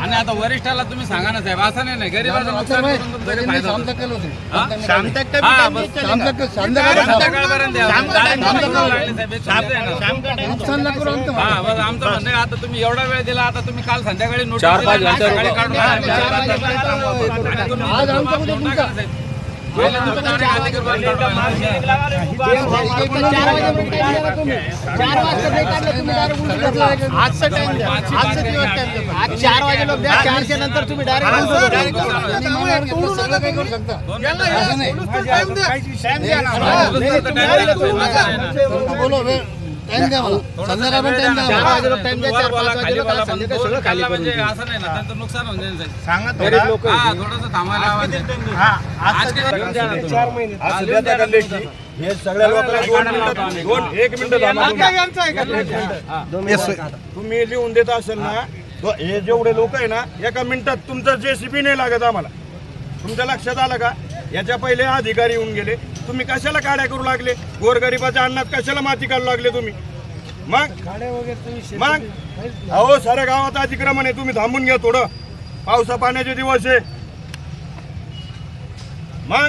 आणि आता वरिष्ठाला तुम्ही सांगा ना साहेब असं नाही नाही गरीबाचं नुकसान करून तुमचा काही फायदा होतो. हा? हा, बस. संध्याकाळपर्यंत या. टाइम नको लागले साहेब, एक सुविधा आहे ना. हा, बस आमचं म्हणणं आहे, आता तुम्ही एवढा वेळ दिला आता तुम्ही काल संध्याकाळी नोटीस दिली, सकाळी रुका. काढून आणा. आणि तुम्ही टाका साहेब. आजचा टाइम द्या आजचा दिवस टाइम आज चार वाजेला द्या चारच्या नंतर तुम्ही डायरेक्ट चार वाजे टाइम द्या चार पाच वाजे लोक आज संध्याकाळी सगळं खाली करून म्हणजे देऊ. असं नाही ना त्यांचं नुकसान होऊन जाईल साहेब. सांगा गरीब लोक हा, थोडंसं थांबायला आवाज आहे. हा आज किती द्या ना तुम्ही. चार महिने. आज देता का लेखी? हे सगळ्या लोकांना दोन मिनिटं दोन एक मिनिट थांबा. तुम्ही. तुम्ही लिहून देत असेल ना तो हे जेवढे लोक आहे ना एका मिनिटात तुमचं जेसीबी नाही लागत आम्हाला. तुमच्या लक्षात आलं का? याच्या पहिले अधिकारी येऊन गेले. तुम्ही कशाला काड्या करू लागले? गोरगरिबाच्या अन्नात कशाला माती काढू लागले तुम्ही? मग? मग? अहो साऱ्या गावात अतिक्रमण आहे. तुम्ही थांबून घ्या थोडं. पावसा पाण्याचे दिवस आहे. मग?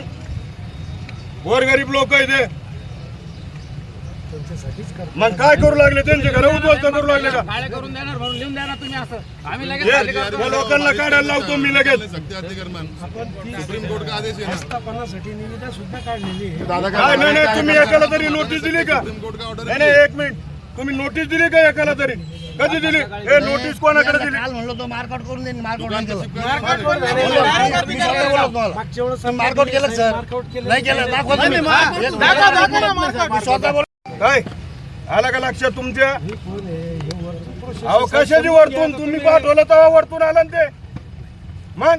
गोरगरीब लोक आहे ते मग काय करू लागले? त्यांचे घर उद्ध्वस्त करू लागले का? काळे करून देणार म्हणून लिहून द्या ना तुम्ही असं. आम्ही लगेच हे- खाली करतो. या लोकांना काढायला लावतो मी लगेच. सुप्रीम कोर्ट का आदेश आहे ना. काय नाही नाही तुम्ही एकाला तरी नोटीस दिली का? सुप्रीम कोर्ट का ऑर्डर नाही नाही एक मिनिट तुम्ही नोटीस दिली का एकाला तरी? कधी दिली? हे नोटीस कोणाकडे दिली? काल म्हणलो तो मार्कआउट करून देईन मार्कआउट नाही केलं. शिफ्ट मार्कआउट केलं सर. नाही केलं. दाखवा तुम्ही. मी स्वतः काय आलं का लक्षात तुमच्या? अहो कशाची वरतून? तुम्ही पाठवलं तेव्हा वरतून आलं ना ते. मग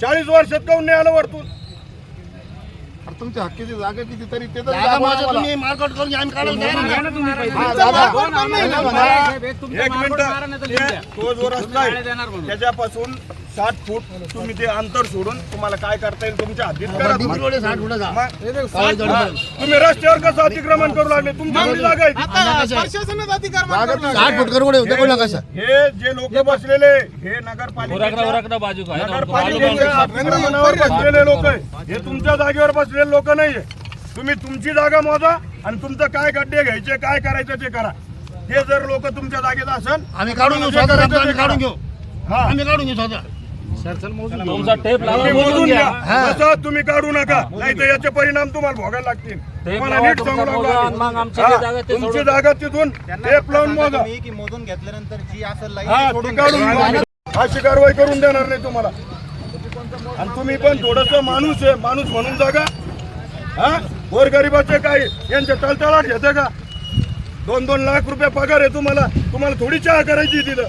चाळीस वर्षात काऊन नाही आलं वरतून? तुमच्या हक्कीची जागा किती तरी ते तर तुम्ही मार्कआउट करून आम्ही काढायला तयार आहे. नाही, एक. मिनिट. तो जो रस्ता आहे. त्याच्यापासून साठ फूट तुम्ही ते अंतर सोडून तुम्हाला काय करता येईल तुमच्या हद्दीत करा तुम्ही. मग- हा, रस्त्यावर कसं अतिक्रमण करू लागले? तुमची आपली जागा आहे. ती. साठ फूट करून उद्या कोण कसं हे जे लोक बसलेले हे नगरपालिकेच्या बाजू नगरपालिकेच्या अतिक्रमणावर बसलेले लोक आहे. हे तुमच्या जागेवर बसलेले लोक नाहीये. तुम्ही तुमची जागा मोजा आणि तुमचं काय गड्डे घ्यायचे काय करायचं ते करा. हे जर लोक तुमच्या जागेत असेल आम्ही काढून घेऊ स्वतः आम्ही काढून. घेऊ. हा. आम्ही काढून घेऊ स्वतः. तुमचा टेप लावा तुम्ही मोजून मोजून घ्या. घ्या. तसं तुम्ही काढू नका. नाही तर याचे परिणाम तुम्हाला भोगायला लागतील. तुम्हाला लावा नीट तुमचा सांगू मोजा आणि मग लागलो आमची जी जागा ते तुमची सोडून जागा तिथून टेप लावून मोजा. की मोजून घेतल्यानंतर जी लाईन हा ती काढून. अशी कारवाई करून देणार नाही तुम्हाला. आणि तुम्ही पण थोडस माणूस आहे माणूस म्हणून जागा. हा? गोरगरिबाचे काय यांच्या तळतळाट घेते का? दोन दोन लाख रुपये पगार आहे तुम्हाला. तुम्हाला थोडी चहा करायची तिथं.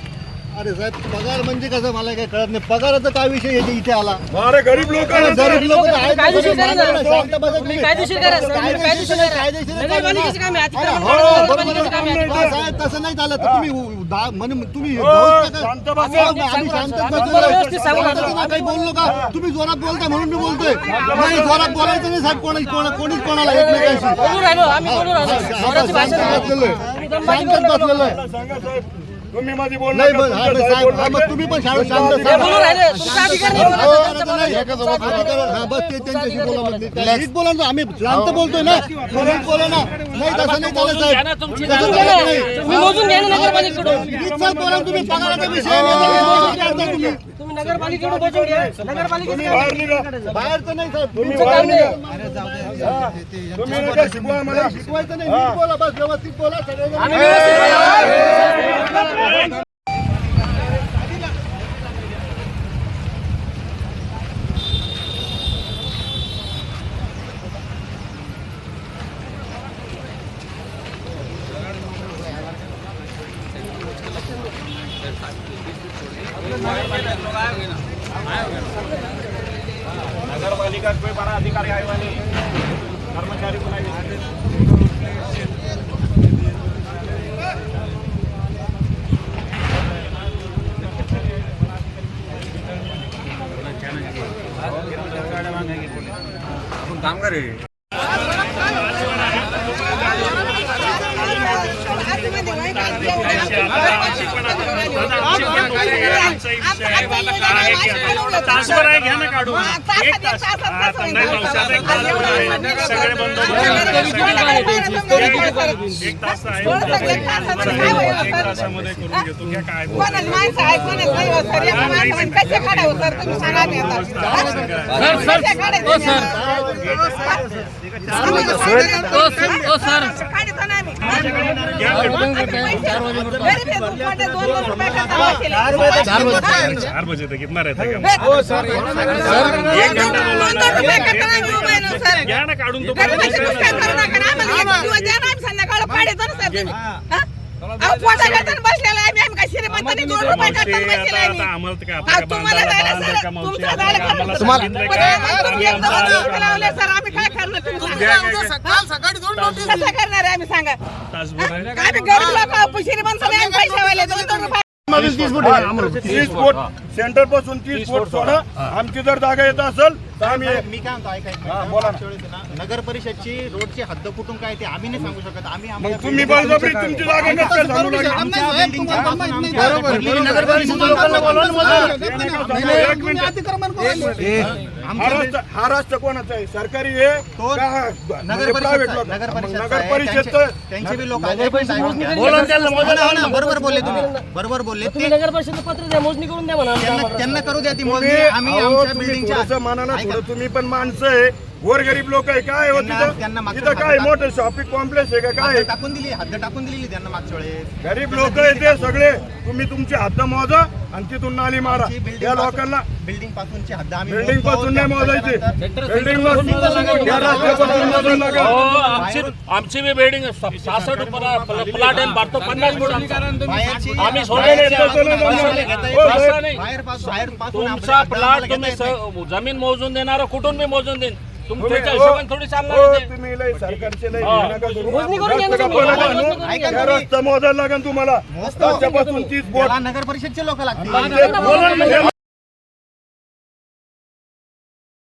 अरे साहेब पगार म्हणजे कसं मला काही कळत नाही पगाराचा काय विषय येते इथे आला अरे गरीब लोक गरीब लोक तर आहेत. कायदेशीर करा ना. शांत बसा तुम्ही. कायदेशीर करा, सर. कायदेशीर कायदेशीर नाही, करा. कायदेशीर नाही नगरपालिकेचं काम आहे. अरे अतिक्रमण हो, करणं बरोबर नगरपालिकेचं काम आहे. आहे. साहेब, तसं नाही चालत तुम्ही उ- दा- म्हणे तुम्ही नका- शांत बसा. आम्ही- आम्ही शांत. व्यवस्थित सांगू काही बोललो का तुम्ही जोरात बोलताय म्हणून मी बोलतोय नाही जोरात बोलायचं नाही साहेब कोणी कोणा- कोणीच कोणाला एकमेकांशी बोलून राहिलो आम्ही बोलून राहिलो स्वराची भाषा शांत नाही. बसलेलो आहे. शांतच बसलेलो आहे सांगा साहेब तुम्ही माझी नाही? बोल- हा, साहेब हा, मग तुम्ही पण का? शांत हे बोलून राहिले तुमचा अधिकार नाही हो, बोलायचा, आता त्यांचा नाही, बोलायचा. एका जवळ अधिकार- हा, बस ते त्यांच्याशी बोला मग. नीट बोला ना आम्ही शांत बोलतोय ना. नीट बोला ना. नाही तसं नाही चालत साहेब. तसं तुम्ही चालत घ्या नाही. ना. तुम्ही मोजून घ्या ना नगरपालिकेकडून. नीट सर बोला ना तुम्ही पगाराचा विषय आहे, नाही. काढता तुम्ही तुम्ही नगरपालिकेकडून मोजून घ्या. नगरपालिकेचं तुम्ही काम बाहेर. निघा बाहेरचं नाही. साहेब तुम्ही तुमचं बाहेर काम निघा नाही. हा. तुम्ही नका शिकवा मला शिकवायचं नाही. नीट बोला बस व्यवस्थित बोला. सगळेजण आम्ही व्यवस्थित नगरपालिका कोई बड़ा अधिकारी आए वाले कर्मचारी बुलाए आपण कामगार आहे तासभर आहे घ्या ना काढून एक तास आता नाही पावसाचं एक तास आहे. सगळे बंद एक तास आहे एक तासामध्ये करून घेतो घ्या काय सर माणसं आहे कोणाला नाही होत सर एका माणसाने कसे काढावं सर चार बजे तक कितना रहता है. घ्या ना काढून तो करू नका ना. सर, बसलेला दोन रुपये मी. तुम्हाला जायला सर, तुमचं तुम्हाला- पण? आम्हाला तुम्ही एकदा लावले, सर, आम्ही काय करणार तुम्ही सांगा. कसं करणार आहे आम्ही सांगा. आम्ही गरीब लोक नाही, पैशावाले दोन दोन रुपये. तीस फूट सेंटरपासून तीस फूट सोडा. आमची जर जागा येत असेल मी काय म्हणतो ऐका एक मिनिट. बोला ना. मागच्या वेळेस ना, नगर परिषदची रोडची हद्द कुठून काय ते आम्ही नाही सांगू शकत. आम्ही तुम्ही बळजबरी तुमची जागा नसते सांगू लागले. हा. हा हा रस्ता कोणाचा आहे? सरकारी आहे? नगर म्हणजे? परिषद नगर परिषद त्यांचे बी लोक बरोबर बोलले तुम्ही. बरोबर बोलले नगर परिषद पत्र द्या मोजणी करून द्या म्हणा त्यांना करू द्या ती मोजणी. आम्ही आमच्या बिल्डिंगच्या. थोडं तुम्ही पण माणसं आहे. गोरगरीब लोक आहे काय होत त्यांना- तिथं? काय मोठं शॉपिंग कॉम्प्लेक्स आहे का काय? टाकून दिली हद्द टाकून दिलेली त्यांना मागच्या वेळेस. गरीब लोक आहे ते सगळे. तुम्ही तुमची हद्द मोजा आणि तिथून नाली मारा. या पासून- लोकांना बिल्डिंग पासूनची हद्द आम्ही बिल्डिंग. पासून नाही मोजायची. बिल्डिंग. हो, आमची बी बिल्डिंग सहासष्ट प्लॉट आहे भारतात पन्नास आम्ही. घेता हो, पासून पासून तुमचा प्लॉट तुम्ही जमीन मोजून देणार कुठून बी मोजून देईन? तुमच्या हो, हिशोबाने थोडी चालणार हो, आहे ते. तुम्ही लय सरकारचे लय हा. हे नका करू. मोजणी करून घ्या ना रस्ता तुम्ही. कापू नका मोजणी आणू. करून घ्या. या रस्ता मोजायला लागेल तुम्हाला मोजतो. रस्त्यापासून तीस बोट नगर परिषदचे लोक लागतील बोला ना,